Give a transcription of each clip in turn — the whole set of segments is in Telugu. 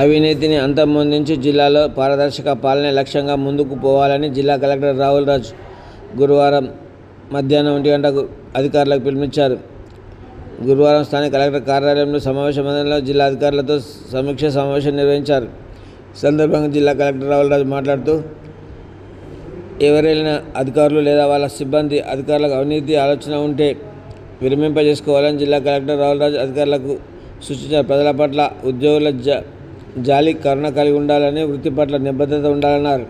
అవినీతిని అంతమొందించి జిల్లాలో పారదర్శక పాలనే లక్ష్యంగా ముందుకు పోవాలని జిల్లా కలెక్టర్ రాహుల్ రాజ్ గురువారం మధ్యాహ్నం ఒంటి గంటకు అధికారులకు పిలుపునిచ్చారు. గురువారం స్థానిక కలెక్టర్ కార్యాలయంలో సమావేశ మందిరంలో జిల్లా అధికారులతో సమీక్ష సమావేశం నిర్వహించారు. సందర్భంగా జిల్లా కలెక్టర్ రాహుల్ రాజ్ మాట్లాడుతూ ఎవరైనా అధికారులు లేదా వాళ్ళ సిబ్బంది అధికారులకు అవినీతి ఆలోచన ఉంటే విరమింపజేసుకోవాలని జిల్లా కలెక్టర్ రాహుల్ రాజ్ అధికారులకు సూచించారు. ప్రజల పట్ల ఉద్యోగుల జ జాలి కరుణ కలిగి ఉండాలని వృత్తి పట్ల నిబద్ధత ఉండాలన్నారు.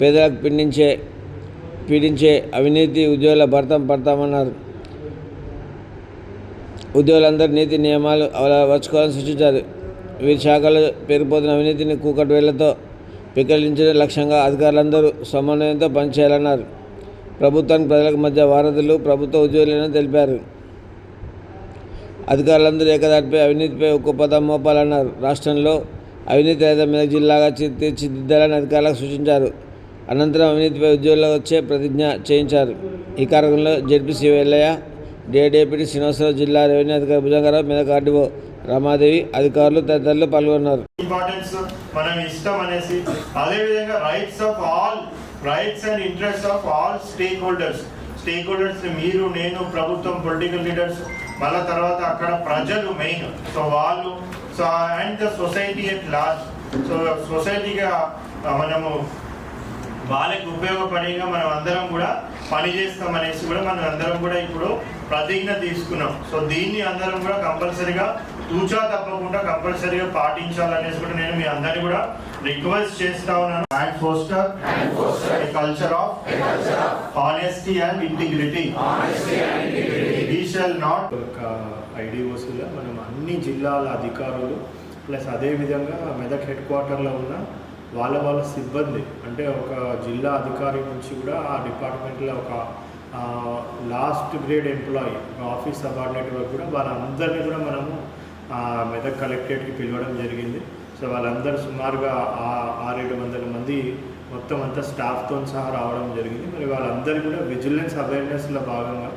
పేదలకు పిండించే పీడించే అవినీతి ఉద్యోగుల భర్తం పడతామన్నారు. ఉద్యోగులందరూ నీతి నియమాలు అలవర్చుకోవాలని సూచించారు. వీరి శాఖలో పేరుపోతున్న అవినీతిని కూకటివేళ్ళతో వేళ్ళతో లక్ష్యంగా అధికారులందరూ సమన్వయంతో పనిచేయాలన్నారు. ప్రభుత్వానికి ప్రజలకు మధ్య వారధులు ప్రభుత్వ ఉద్యోగులని తెలిపారు. అధికారులందరూ ఏకదాటిపై అవినీతిపై ఒక్క పదం మోపాలన్నారు. రాష్ట్రంలో అవినీతి రహిత మెదక్ జిల్లాగా తీర్చిదిద్దాలని అధికారులకు సూచించారు. అనంతరం అవినీతిపై ఉద్యోగులకు వచ్చే ప్రతిజ్ఞ చేయించారు. ఈ కార్యక్రమంలో జడ్పీ వెల్లయ్య డిఏడిపిటి శ్రీనివాసరావు జిల్లా రెవెన్యూ అధికారి భుజంగారావు మెదక్ ఆర్డీఓ రమాదేవి అధికారులు తదితరులు పాల్గొన్నారు. ఇంపార్టెన్స్ మనం ఇష్టం అనేసి అదేవిధంగా rights of all rights and interest of all stakeholders stakeholders మీరు నేను ప్రభుత్వం పొలిటికల్ లీడర్స్ మళ్ళా తర్వాత అక్కడ ప్రజలు మెయిన్ సో వాళ్ళు so and the society at large so సొసైటీగా మనము వాళ్ళకి ఉపయోగపడేగా మనం అందరం కూడా పని చేస్తాం అనేసి కూడా మనం అందరం కూడా ఇప్పుడు ప్రతిజ్ఞ తీసుకున్నాం. సో దీన్ని అందరం కూడా కంపల్సరీగా తూచా తప్పకుండా కంపల్సరీగా పాటించాలనేసి కూడా నేను మీ అందరినీ కూడా రిక్వెస్ట్ చేస్తా ఉన్నాను. And foster culture of honesty and integrity we shall not ఒక ఐడిఓస్లో మనం అన్ని జిల్లాల అధికారులు ప్లస్ అదేవిధంగా మెదక్ హెడ్ క్వార్టర్లో ఉన్న వాళ్ళ వాళ్ళ సిబ్బంది అంటే ఒక జిల్లా అధికారి నుంచి కూడా ఆ డిపార్ట్మెంట్లో ఒక last grade employee office subordinate వరకు కూడా వాళ్ళందరినీ కూడా మనము మెదక్ కలెక్టరేట్కి పిలవడం జరిగింది. సో వాళ్ళందరూ సుమారుగా ఆరేడు వందల మంది మొత్తం అంతా స్టాఫ్తో సహా రావడం జరిగింది. మరి వాళ్ళందరూ కూడా విజిలెన్స్ అవేర్నెస్లో భాగంగా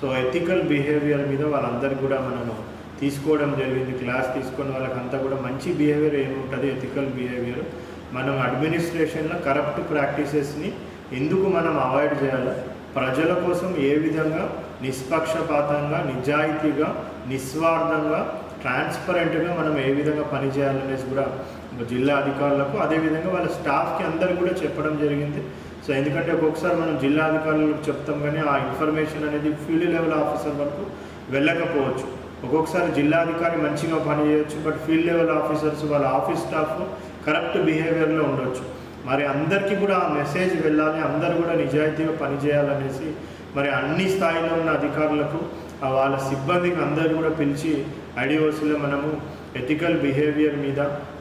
సో ఎథికల్ బిహేవియర్ మీద వాళ్ళందరికీ కూడా మనము తీసుకోవడం జరిగింది. క్లాస్ తీసుకున్న వాళ్ళకంతా కూడా మంచి బిహేవియర్ ఏముంటుంది? Ethical behaviour. మనం అడ్మినిస్ట్రేషన్లో కరప్ట్ ప్రాక్టీసెస్ని ఎందుకు మనం అవాయిడ్ చేయాలి? ప్రజల కోసం ఏ విధంగా నిష్పక్షపాతంగా నిజాయితీగా నిస్వార్థంగా ట్రాన్స్పరెంట్గా మనం ఏ విధంగా పనిచేయాలనేసి కూడా జిల్లా అధికారులకు అదేవిధంగా వాళ్ళ స్టాఫ్కి అందరికీ కూడా చెప్పడం జరిగింది. సో ఎందుకంటే ఒక్కొక్కసారి మనం జిల్లా అధికారులకు చెప్తాం కానీ ఆ ఇన్ఫర్మేషన్ అనేది ఫీల్డ్ లెవెల్ ఆఫీసర్ వరకు వెళ్ళకపోవచ్చు. ఒక్కొక్కసారి జిల్లా అధికారి మంచిగా పనిచేయవచ్చు బట్ ఫీల్డ్ లెవెల్ ఆఫీసర్స్ వాళ్ళ ఆఫీస్ స్టాఫ్ కరెక్ట్ బిహేవియర్లో ఉండొచ్చు. మరి అందరికీ కూడా ఆ మెసేజ్ వెళ్ళాలి అందరూ కూడా నిజాయితీగా పనిచేయాలనేసి మరి అన్ని స్థాయిలో ఉన్న అధికారులకు వాళ్ళ సిబ్బందికి అందరూ కూడా పిలిచి ఐడియోస్లో మనము ఎథికల్ బిహేవియర్ మీద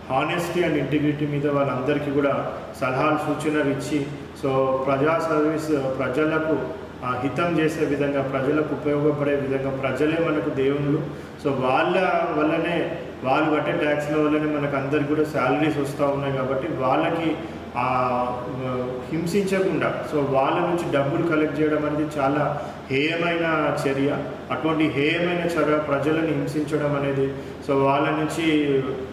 హానెస్టీ అండ్ ఇంటిగ్రిటీ మీద వాళ్ళందరికీ కూడా సలహాలు సూచనలు ఇచ్చి సో ప్రజా సర్వీస్ ప్రజలకు హితం చేసే విధంగా ప్రజలకు ఉపయోగపడే విధంగా ప్రజలే మనకు దేవుళ్ళు. సో వాళ్ళ వల్లనే వాళ్ళు కట్టే ట్యాక్స్ల వల్లనే మనకు అందరికి కూడా శాలరీస్ వస్తూ ఉన్నాయి కాబట్టి వాళ్ళకి హింసించకుండా సో వాళ్ళ నుంచి డబ్బులు కలెక్ట్ చేయడం అనేది చాలా హేయమైన చర్య. అటువంటి హేయమైన చర్య ప్రజలను హింసించడం అనేది సో వాళ్ళ నుంచి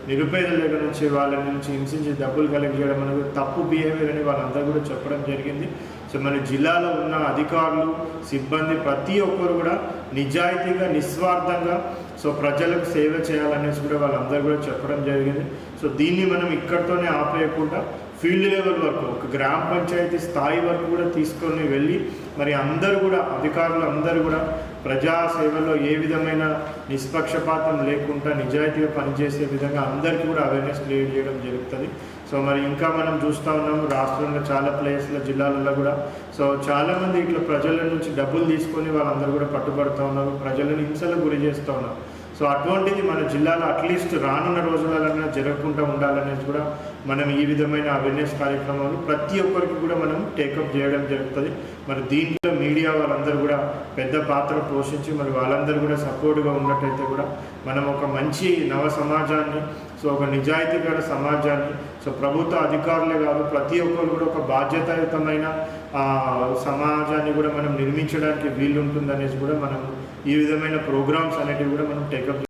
నిరుపేదల దగ్గర నుంచి వాళ్ళ నుంచి హింసించి డబ్బులు కలెక్ట్ చేయడం అనేది తప్పు బిహేవియర్ అని వాళ్ళంతా కూడా చెప్పడం జరిగింది. సో మన జిల్లాలో ఉన్న అధికారులు సిబ్బంది ప్రతి ఒక్కరు కూడా నిజాయితీగా నిస్వార్థంగా సో ప్రజలకు సేవ చేయాలనేసి కూడా వాళ్ళందరూ కూడా చెప్పడం జరిగింది. సో దీన్ని మనం ఇక్కడితోనే ఆపేయకుండా ఫీల్డ్ లెవెల్ వరకు ఒక గ్రామ పంచాయతీ స్థాయి వరకు కూడా తీసుకొని వెళ్ళి మరి అందరూ కూడా అధికారులు అందరూ కూడా ప్రజా సేవలో ఏ విధమైన నిష్పక్షపాతం లేకుండా నిజాయితీగా పనిచేసే విధంగా అందరికీ కూడా అవేర్నెస్ క్రియేట్ చేయడం జరుగుతుంది. సో మరి ఇంకా మనం చూస్తూ ఉన్నాము రాష్ట్రంలో చాలా ప్లేస్ల జిల్లాలలో కూడా. సో చాలామంది ఇట్లా ప్రజల నుంచి డబ్బులు తీసుకొని వాళ్ళందరూ కూడా పట్టుబడుతూ ఉన్నారు ప్రజలను హింసలకు గురి చేస్తూ ఉన్నారు. సో అటువంటిది మన జిల్లాలో అట్లీస్ట్ రానున్న రోజులలో జరగకుండా ఉండాలనేది కూడా మనం ఈ విధమైన అవేర్నెస్ కార్యక్రమాలు ప్రతి ఒక్కరికి కూడా మనం టేకప్ చేయడం జరుగుతుంది. మరి దీంట్లో మీడియా వాళ్ళందరూ కూడా పెద్ద పాత్ర పోషించి మరి వాళ్ళందరూ కూడా సపోర్ట్గా ఉన్నట్టయితే కూడా మనం ఒక మంచి నవ సమాజాన్ని సో ఒక నిజాయితీగల సమాజాన్ని సో ప్రభుత్వ అధికారులే కాదు ప్రతి ఒక్కరు కూడా ఒక బాధ్యతాయుతమైన సమాజాన్ని కూడా మనం నిర్మించడానికి వీలుంటుందనేసి కూడా మనం ఈ విధమైన ప్రోగ్రామ్స్ అనేటివి కూడా మనం టేకప్